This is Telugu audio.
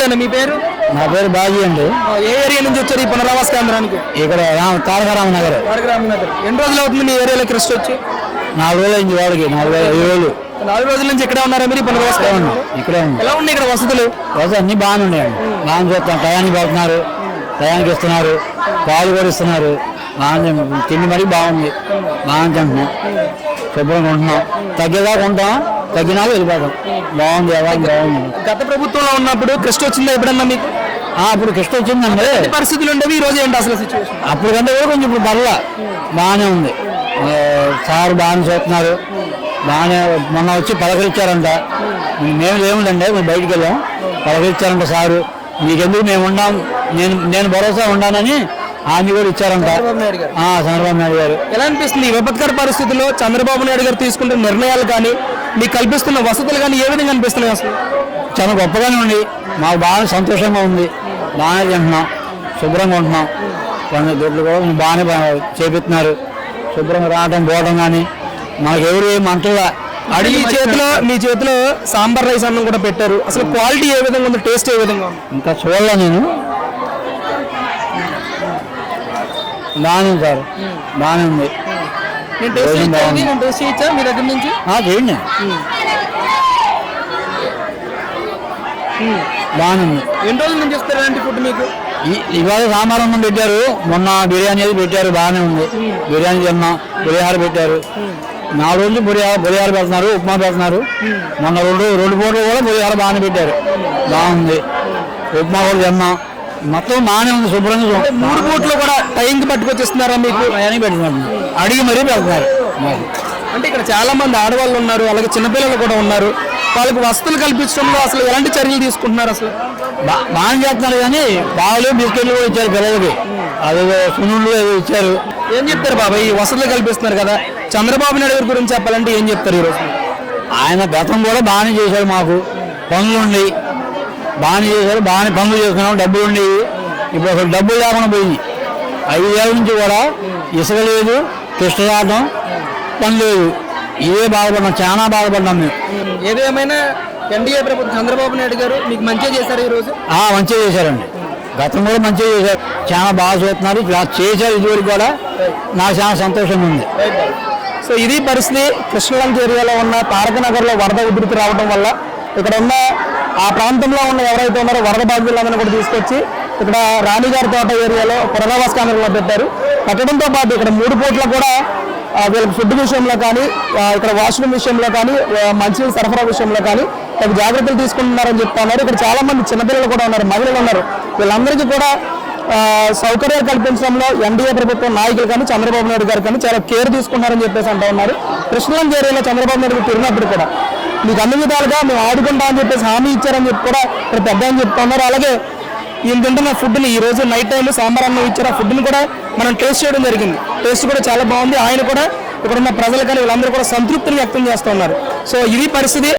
పెద్ద మీ పేరు? నా పేరు బాజీ అండి. ఏ ఏరియా నుంచి వచ్చారు ఈ పునరావాస కేంద్రానికి? ఇక్కడ రామ తారకరామ నగర్. నగర్. ఎన్ని రోజులు అవుతుంది మీ ఏరియాలో క్రిస్ట్ వచ్చి? నాలుగు రోజులు అయింది వాడికి నాలుగు వేల ఐదు రోజులు. నాలుగు రోజుల నుంచి ఇక్కడే ఉన్నారా మీరు పునరావాస ఇక్కడే? ఉంది ఇక్కడే ఉంది ఎలా ఉన్నాయి ఇక్కడ వసతులు? రోజు అన్ని బాగానే ఉన్నాయండి బాగా చూస్తాం టయానికి పడుతున్నారు. టయానికి ఇస్తున్నారు. పాలు కూడా ఇస్తున్నారు. బాగా తిండి మరీ బాగుంది. బాగా తింటున్నాం. శుభ్రంగా ఉంటున్నాం. తగ్గేదాకా ఉంటాం. తగ్గినాక వెళ్ళిపోతాం బాగుంది ఎలా బాగుంది గత ప్రభుత్వంలో ఉన్నప్పుడు క్రిస్ట్ వచ్చిందా ఎప్పుడన్నా మీకు? ఆ, అప్పుడు కృష్ణ వచ్చిందండి. ఎన్ని పరిస్థితులు ఉండేవి ఈ రోజు ఏంటి అసలు సిచ్యువేషన్ అప్పుడు కంటే కూడా కొంచెం ఇప్పుడు పర్లా బాగానే ఉంది. సార్ బాగానే చూస్తున్నారు. బాగానే మొన్న వచ్చి పలకరించారంట. మేము లేముండండి మేము బయటికి వెళ్ళాం. పలకరించారంట సారు. మీకెందుకు మేము ఉండాం? నేను నేను భరోసా ఉండానని హామీ కూడా ఇచ్చారంట. చంద్రబాబు నాయుడు గారు. ఆ, చంద్రబాబు నాయుడు గారు. ఎలా అనిపిస్తుంది? ఈ విపత్కర పరిస్థితుల్లో చంద్రబాబు నాయుడు గారు తీసుకుంటున్న నిర్ణయాలు కానీ మీకు కల్పిస్తున్న వసతులు కానీ ఏ విధంగా అనిపిస్తున్నాయి అసలు? చాలా గొప్పగానే ఉంది. మాకు బాగా సంతోషంగా ఉంది. బాగానే తింటున్నాం. శుభ్రంగా ఉంటున్నాం. కొన్ని దొడ్లు కూడా బాగానే చేపిస్తున్నారు. శుభ్రంగా రావడం పోవడం కానీ మనకు ఎవరు ఏం అంటలా. అడిగి చేతిలో మీ చేతిలో సాంబార్ రైస్ అన్నం కూడా పెట్టారు. అసలు క్వాలిటీ ఏ విధంగా ఉంది? టేస్ట్ ఏ విధంగా ఉంది? ఇంకా చూడలే నేను. బాగానే సార్. బాగానే ఉంది. నేను టేస్ట్ భోజనం చేయించా బాగుంది. నేను టేస్ట్ చేయించా మీ దగ్గర నుంచి? ఎన్ని రోజుల నుంచి ఇస్తారు ఇలాంటి ఫుడ్ మీకు? ఈ- ఇవాళ సాంబారం పెట్టారు. మొన్న బిర్యానీ అది పెట్టారు బాగానే ఉంది. బిర్యానీ తిన్నాం పులిహార పెట్టారు. నాలుగు రోజులు పులిహార పులిహార పెడుతున్నారు ఉప్మా పెడుతున్నారు. మొన్న రెండు రెండు పూటలు కూడా పులిహార బాగానే పెట్టారు. బాగుంది. ఉప్మా కూడా తిన్నాం మొత్తం బాగానే ఉంది శుభ్రంగా మూడు పూట్లు కూడా టైంకి పట్టుకొచ్చి ఇస్తున్నారా మీకు టయానికి పెడుతున్నారు అడిగి మరీ పెడుతున్నారు. మాకు. అంటే ఇక్కడ చాలా మంది ఆడవాళ్ళు ఉన్నారు అలాగే చిన్నపిల్లలు కూడా ఉన్నారు. వాళ్ళకి వసతులు కల్పించడంలో అసలు ఎలాంటి చర్యలు తీసుకుంటున్నారు అసలు? బా- బాగానే చేస్తున్నారు కానీ పాలు బిస్కెట్లు కూడా ఇచ్చారు పిల్లలకి. అదేదో సున్నుండ్లు ఏదో ఇచ్చారు. ఏం చెప్తారు బాబాయ్ ఈ వసతులు కల్పిస్తున్నారు కదా. చంద్రబాబు నాయుడు గారి గురించి చెప్పాలంటే ఏం చెప్తారు ఈరోజు? ఆయన గతం కూడా బాగానే చేశాడు మాకు. పనులు ఉండి బాగానే చేశాడు బాగానే పనులు చేసుకున్నాం డబ్బులు ఉండేవి. ఇప్పుడు అసలు డబ్బులు లేకుండా పోయింది. ఐదేళ్ళ నుంచి కూడా ఇసుక లేదు కృష్ణ రావడం పని లేదు. ఇదే బాధపడ్డాం చాలా బాధపడ్డాం మేము. ఏదేమైనా ఎన్డీఏ ప్రభుత్వం చంద్రబాబు నాయుడు గారు మీకు మంచిగా చేశారు ఈ రోజు ఆ, మంచిగా చేశారండి. గతం కూడా మంచిగా చేశారు. చాలా బాగా చూస్తున్నారు. ఇలా చేశారు ఇదివరకు కూడా నాకు చాలా సంతోషంగా ఉంది. సో ఇది పరిస్థితి కృష్ణలంక ఏరియాలో ఉన్న తారక నగర్లో వరద ఉధృతి రావడం వల్ల ఇక్కడ ఉన్న ఆ ప్రాంతంలో ఉన్న ఎవరైతే ఉన్నారో వరద బాధితులందరినీ కూడా తీసుకొచ్చి ఇక్కడ రాణిగారి తోట ఏరియాలో పునరావాస కేంద్రంలో పెట్టారు. కట్టడంతో పాటు ఇక్కడ మూడు పూట్ల కూడా వీళ్ళకి ఫుడ్ విషయంలో కానీ ఇక్కడ వాష్రూమ్ విషయంలో కానీ మంచి మంచినీళ్ళ సరఫరా విషయంలో కానీ తగు జాగ్రత్తలు తీసుకుంటున్నారని చెప్తున్నారు ఇక్కడ చాలా మంది చిన్నపిల్లలు కూడా ఉన్నారు మహిళలు ఉన్నారు. వీళ్ళందరికీ కూడా సౌకర్యాలు కల్పించడంలో ఎన్డీఏ ప్రభుత్వం నాయకులు కానీ చంద్రబాబు నాయుడు గారు కానీ చాలా కేర్ తీసుకున్నారని చెప్పేసి అంటూ ఉన్నారు. కృష్ణలంక ఏరియాలో చంద్రబాబు నాయుడు తిరిగినప్పుడు కూడా మీకు అన్ని విధాలుగా మేము ఆడుకుంటామని చెప్పేసి హామీ ఇచ్చారని చెప్పి కూడా ఇక్కడ పెద్ద అని చెప్తున్నారు. అలాగే ఈయన తింటున్న ఫుడ్ని ఈ రోజు నైట్ టైంలో సాంబార్ అన్నం ఇచ్చారు ఆ ఫుడ్ని కూడా మనం టేస్ట్ చేయడం జరిగింది. టేస్ట్ కూడా చాలా బాగుంది. ఆయన కూడా ఇక్కడ ఉన్న ప్రజలు కానీ వీళ్ళందరూ కూడా సంతృప్తిని వ్యక్తం చేస్తున్నారు. సో ఇది పరిస్థితి.